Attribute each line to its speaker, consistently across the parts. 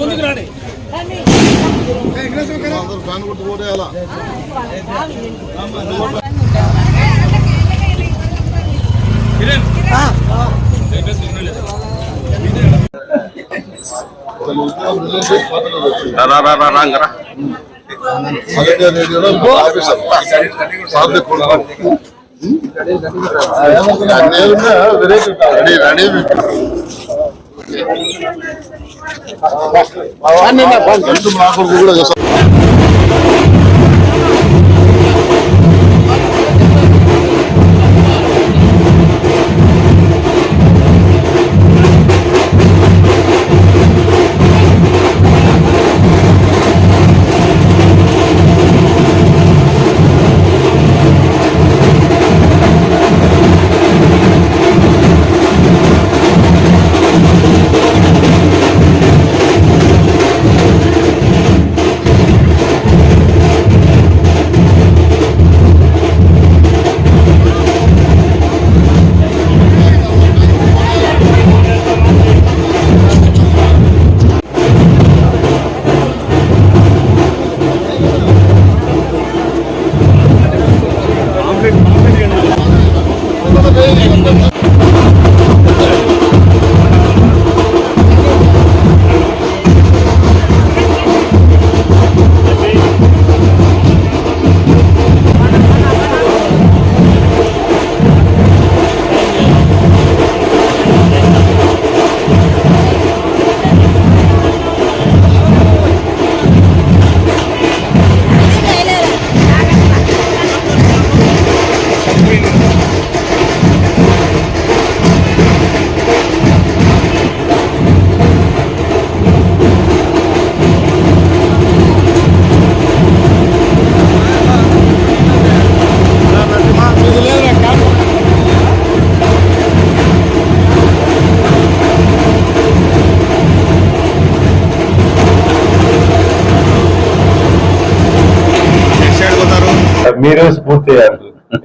Speaker 1: ముందుకు రాండి.
Speaker 2: అందరూ ఫ్యాన్ కొట్టి ఇండియా రేడియోలో ఆఫీసర్. సాధ్య కూడా
Speaker 3: మీరు స్ఫూర్తి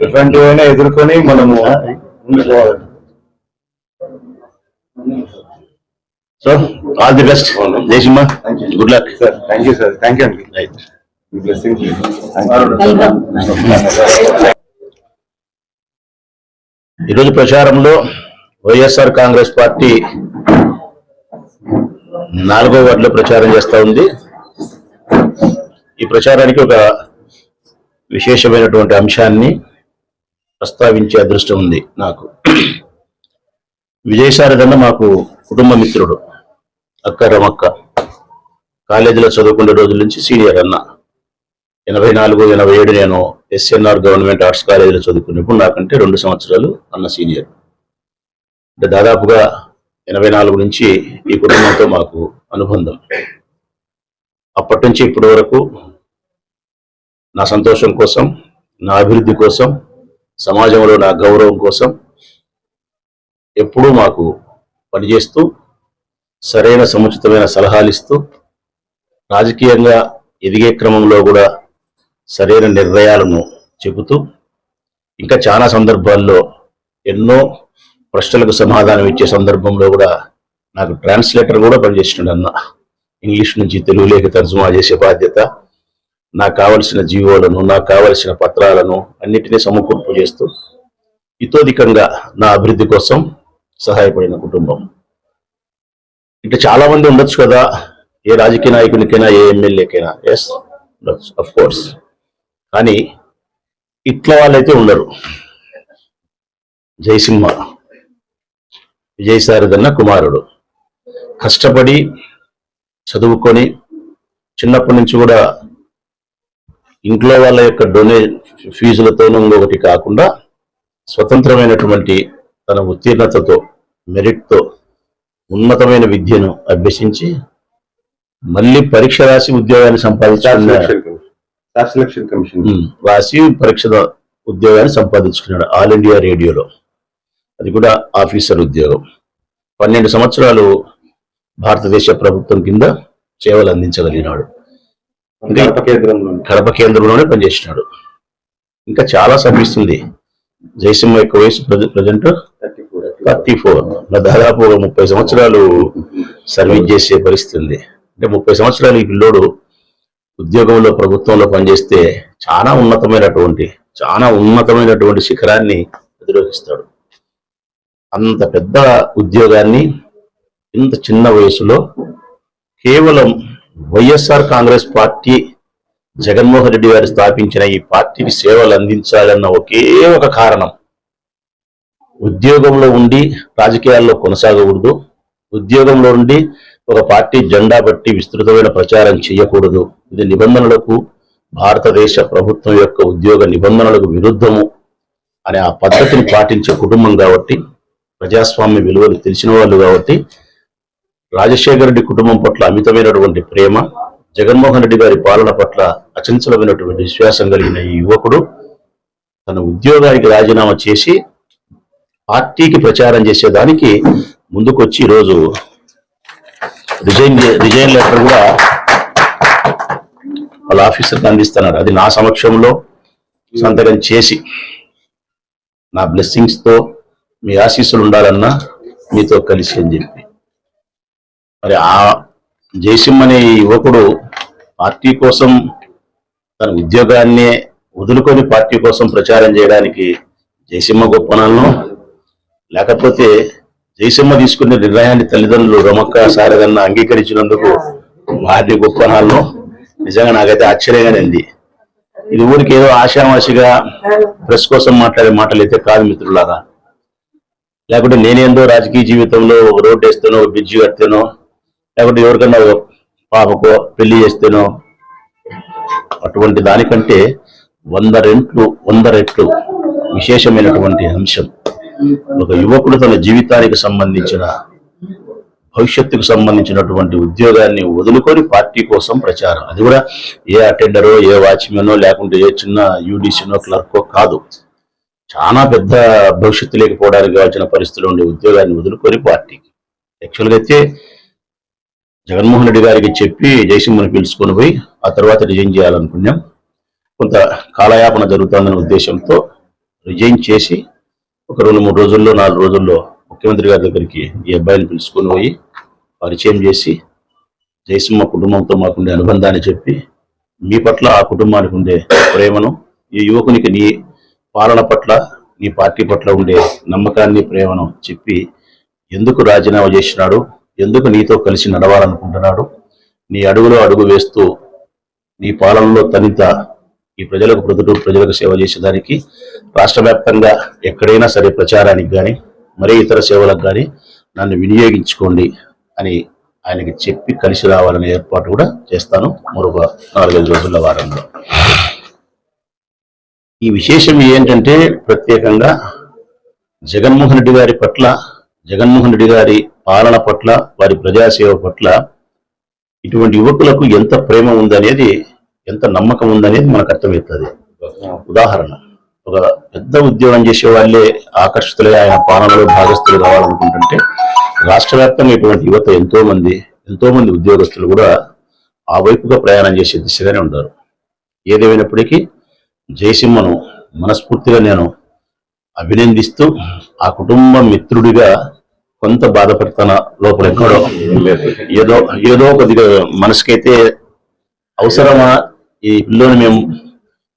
Speaker 3: ఎటువంటివైనా ఎదుర్కొని మనము ఉండిపోవాలి. So all the best Jayasimha good luck
Speaker 4: sir thank you sir thank you అండి
Speaker 3: రైట్ ఈరోజు ప్రచారంలో వైఎస్ఆర్ కాంగ్రెస్ పార్టీ నాలుగో వార్డులో ప్రచారం చేస్తా ఉంది. ఈ ప్రచారానికి ఒక విశేషమైనటువంటి అంశాన్ని ప్రస్తావించే అదృష్టం ఉంది నాకు. విజయసారథన్న మాకు కుటుంబ మిత్రుడు అక్క రమక్క. కాలేజీలో చదువుకునే రోజుల నుంచి సీనియర్ అన్న. ఎనభై నాలుగు ఎనభై ఏడు నేను ఎస్ఎన్ఆర్ గవర్నమెంట్ ఆర్ట్స్ కాలేజీలో చదువుకున్నప్పుడు నాకంటే రెండు సంవత్సరాలు అన్న సీనియర్. అంటే దాదాపుగా ఎనభై నాలుగు నుంచి ఈ కుటుంబంతో మాకు అనుబంధం. అప్పటి నుంచి ఇప్పటి వరకు నా సంతోషం కోసం నా అభివృద్ధి కోసం సమాజంలో నా గౌరవం కోసం ఎప్పుడూ మాకు పనిచేస్తూ సరైన సముచితమైన సలహాలు ఇస్తూ రాజకీయంగా ఎదిగే క్రమంలో కూడా సరైన నిర్ణయాలను చెబుతూ ఇంకా చాలా సందర్భాల్లో ఎన్నో ప్రశ్నలకు సమాధానం ఇచ్చే సందర్భంలో కూడా నాకు ట్రాన్స్లేటర్ కూడా పనిచేస్తున్నాడు అన్న. ఇంగ్లీష్ నుంచి తెలుగులోకి తర్జుమా చేసే బాధ్యత. నాకు కావలసిన జీవోలను నాకు కావలసిన పత్రాలను అన్నిటినీ సమకూర్పు చేస్తూ ఇతోధికంగా నా అభివృద్ధి కోసం సహాయపడిన కుటుంబం. ఇట్లా చాలా మంది ఉండొచ్చు కదా. ఏ రాజకీయ నాయకునికైనా ఏ ఎమ్మెల్యేకైనా. ఎస్ ఉండొచ్చు అఫ్ కోర్స్ కానీ ఇట్లా వాళ్ళైతే ఉండరు. జయసింహ విజయసారిదన్న కుమారుడు. కష్టపడి చదువుకొని చిన్నప్పటి నుంచి కూడా ఇంట్లో వాళ్ళ యొక్క డొనే ఫీజులతోనూ ఇంకొకటి కాకుండా స్వతంత్రమైనటువంటి తన ఉత్తీర్ణతతో మెరిట్తో ఉన్నతమైన విద్యను అభ్యసించి మళ్ళీ పరీక్ష రాసి ఉద్యోగాన్ని సంపాదించుకున్న
Speaker 4: స్టాఫ్ సెలక్షన్ కమిషన్
Speaker 3: ఉమ్, రాసి పరీక్ష ఉద్యోగాన్ని సంపాదించుకున్నాడు ఆల్ ఇండియా రేడియోలో. అది కూడా ఆఫీసర్ ఉద్యోగం. పన్నెండు సంవత్సరాలు భారతదేశ ప్రభుత్వం కింద సేవలు అందించగలిగినాడు.
Speaker 4: కడప కేంద్రంలో
Speaker 3: కడప కేంద్రంలోనే పనిచేసినాడు. ఇంకా చాలా సమీస్తుంది జయసింహ యొక్క వయసు present
Speaker 4: thirty four.
Speaker 3: Thirty four. దాదాపు ఒక ముప్పై సంవత్సరాలు సర్వీస్ చేసే పరిస్థితి ఉంది. అంటే ముప్పై సంవత్సరాలు ఈ పిల్లోడు ఉద్యోగంలో ప్రభుత్వంలో పనిచేస్తే చాలా ఉన్నతమైనటువంటి చాలా ఉన్నతమైనటువంటి శిఖరాన్ని అధిరోహిస్తాడు. అంత పెద్ద ఉద్యోగాన్ని ఇంత చిన్న వయసులో కేవలం YSR Congress party Jaganmohan Reddy garu స్థాపించిన ఈ పార్టీకి సేవలు అందించాలన్న ఒకే ఒక కారణం. ఉద్యోగంలో ఉండి రాజకీయాల్లో కొనసాగకూడదు. ఉద్యోగంలో ఉండి ఒక పార్టీ జెండా బట్టి విస్తృతమైన ప్రచారం చేయకూడదు. ఇది నిబంధనలకు భారతదేశ ప్రభుత్వం యొక్క ఉద్యోగ నిబంధనలకు విరుద్ధము అనే ఆ పద్ధతిని పాటించే కుటుంబం కాబట్టి ప్రజాస్వామ్య విలువలు తెలిసిన వాళ్ళు కాబట్టి రాజశేఖర రెడ్డి కుటుంబం పట్ల అమితమైనటువంటి ప్రేమ జగన్మోహన్ రెడ్డి గారి పాలన పట్ల అచంచలమైనటువంటి విశ్వాసం కలిగిన ఈ యువకుడు తన ఉద్యోగానికి రాజీనామా చేసి పార్టీకి ప్రచారం చేసేదానికి ముందుకొచ్చి ఈరోజు రిజైన్ రిజైన్ లెటర్ కూడా వాళ్ళ ఆఫీసర్కి అందిస్తున్నారు. అది నా సమక్షంలో సంతకం చేసి నా బ్లెస్సింగ్స్తో మీ ఆశీస్సులు ఉండాలన్నా మీతో కలిసి అని చెప్పి. మరి ఆ జయసింహ్ అనే యువకుడు పార్టీ కోసం తన ఉద్యోగాన్ని వదులుకొని పార్టీ కోసం ప్రచారం చేయడానికి జయసింహ గొప్పనాలను లేకపోతే జయసింహ తీసుకునే నిర్ణయాన్ని తల్లిదండ్రులు రమక్క సారదన్న అంగీకరించినందుకు వారిని గొప్పనాలను నిజంగా నాకైతే ఆశ్చర్యంగానే ఉంది. ఇది ఊరికి ఏదో ఆశామాషిగా ప్రెస్ కోసం మాట్లాడే మాటలు అయితే కాదు మిత్రులారా. లేకుంటే నేనేందో రాజకీయ జీవితంలో ఒక రోడ్డు వేస్తానో ఒక బ్రిడ్జి కడితేనో లేకుంటే ఎవరికన్నా పాపకో పెళ్ళి చేస్తేనో అటువంటి దానికంటే వంద రెంట్లు వంద రెట్లు విశేషమైనటువంటి అంశం. ఒక యువకుడు తన జీవితానికి సంబంధించిన భవిష్యత్తుకు సంబంధించినటువంటి ఉద్యోగాన్ని వదులుకొని పార్టీ కోసం ప్రచారం. అది కూడా ఏ అటెండరో ఏ వాచ్మెనో లేకుంటే ఏ చిన్న యూడీసీనో క్లర్కో కాదు. చాలా పెద్ద భవిష్యత్తు లేకపోవడానికి కావాల్సిన పరిస్థితులు ఉండే ఉద్యోగాన్ని వదులుకొని పార్టీకి. యాక్చువల్గా అయితే జగన్మోహన్ రెడ్డి గారికి చెప్పి జయసింహను పిలుచుకొని పోయి ఆ తర్వాత రిజైన్ చేయాలనుకున్నాం. కొంత కాలయాపన జరుగుతుందనే ఉద్దేశంతో రిజైన్ చేసి ఒక రెండు మూడు రోజుల్లో నాలుగు రోజుల్లో ముఖ్యమంత్రి గారి దగ్గరికి ఈ అబ్బాయిని పిలుచుకొని పోయి పరిచయం చేసి జయసింహ కుటుంబంతో మాకుండే అనుబంధాన్ని చెప్పి మీ పట్ల ఆ కుటుంబానికి ఉండే ప్రేమను ఈ యువకునికి నీ పాలన పట్ల నీ పార్టీ పట్ల ఉండే నమ్మకాన్ని ప్రేమను చెప్పి ఎందుకు రాజీనామా చేసినాడు? ఎందుకు నీతో కలిసి నడవాలనుకుంటున్నాడు? నీ అడుగులో అడుగు వేస్తూ నీ పాలనలో తనిత ఈ ప్రజలకు ప్రజలు ప్రజలకు సేవ చేసేదానికి రాష్ట్ర వ్యాప్తంగా ఎక్కడైనా సరే ప్రచారానికి కానీ మరే ఇతర సేవలకు కానీ నన్ను వినియోగించుకోండి అని ఆయనకి చెప్పి కలిసి రావాలనే ఏర్పాటు కూడా చేస్తాను మరొక నాలుగైదు రోజుల వారంలో. ఈ విశేషం ఏంటంటే ప్రత్యేకంగా జగన్మోహన్ రెడ్డి గారి పట్ల జగన్మోహన్ రెడ్డి గారి పాలన పట్ల వారి ప్రజాసేవ పట్ల ఇటువంటి యువకులకు ఎంత ప్రేమ ఉందనేది ఎంత నమ్మకం ఉందనేది మనకు అర్థమవుతుంది. ఉదాహరణ ఒక పెద్ద ఉద్యోగం చేసే వాళ్ళే ఆకర్షితులై ఆయన పాలనలో భాగస్థులు కావాలనుకుంటుంటే రాష్ట్ర వ్యాప్తంగా ఇటువంటి యువత ఎంతో మంది ఎంతో మంది ఉద్యోగస్తులు కూడా ఆ వైపుగా ప్రయాణం చేసే దిశగానే ఉంటారు ఏదేమైనప్పటికీ జయసింహను మనస్ఫూర్తిగా నేను అభినందిస్తూ ఆ కుటుంబ మిత్రుడిగా కొంత బాధపడుతున్న లోపల ఎక్కడో. ఏదో ఏదో కొద్దిగా మనసుకైతే అవసరమా? ఈ పిల్లోని మేము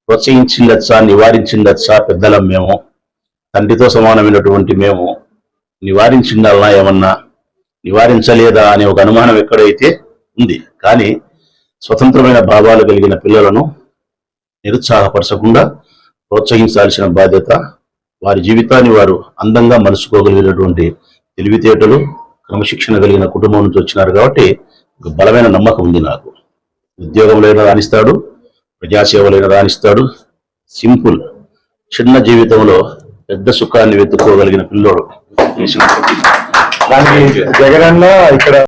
Speaker 3: ప్రోత్సహించిండొచ్చా? నివారించిండొచ్చా? పెద్దలం మేము. తండ్రితో సమానమైనటువంటి మేము. నివారించిండాలనా ఏమన్నా? నివారించలేదా అనే ఒక అనుమానం ఎక్కడైతే ఉంది. కానీ స్వతంత్రమైన భావాలు కలిగిన పిల్లలను నిరుత్సాహపరచకుండా ప్రోత్సహించాల్సిన బాధ్యత వారి జీవితాన్ని వారు అందంగా మలుచుకోగలిగినటువంటి తెలివితేటలు క్రమశిక్షణ కలిగిన కుటుంబం నుంచి వచ్చినారు కాబట్టి ఒక బలమైన నమ్మకం ఉంది నాకు. ఉద్యోగంలో రాణిస్తాడు ప్రజాసేవలైన రాణిస్తాడు. సింపుల్ చిన్న జీవితంలో పెద్ద సుఖాన్ని వెతుక్కోగలిగిన పిల్లోడు
Speaker 4: జగనన్న ఇక్కడ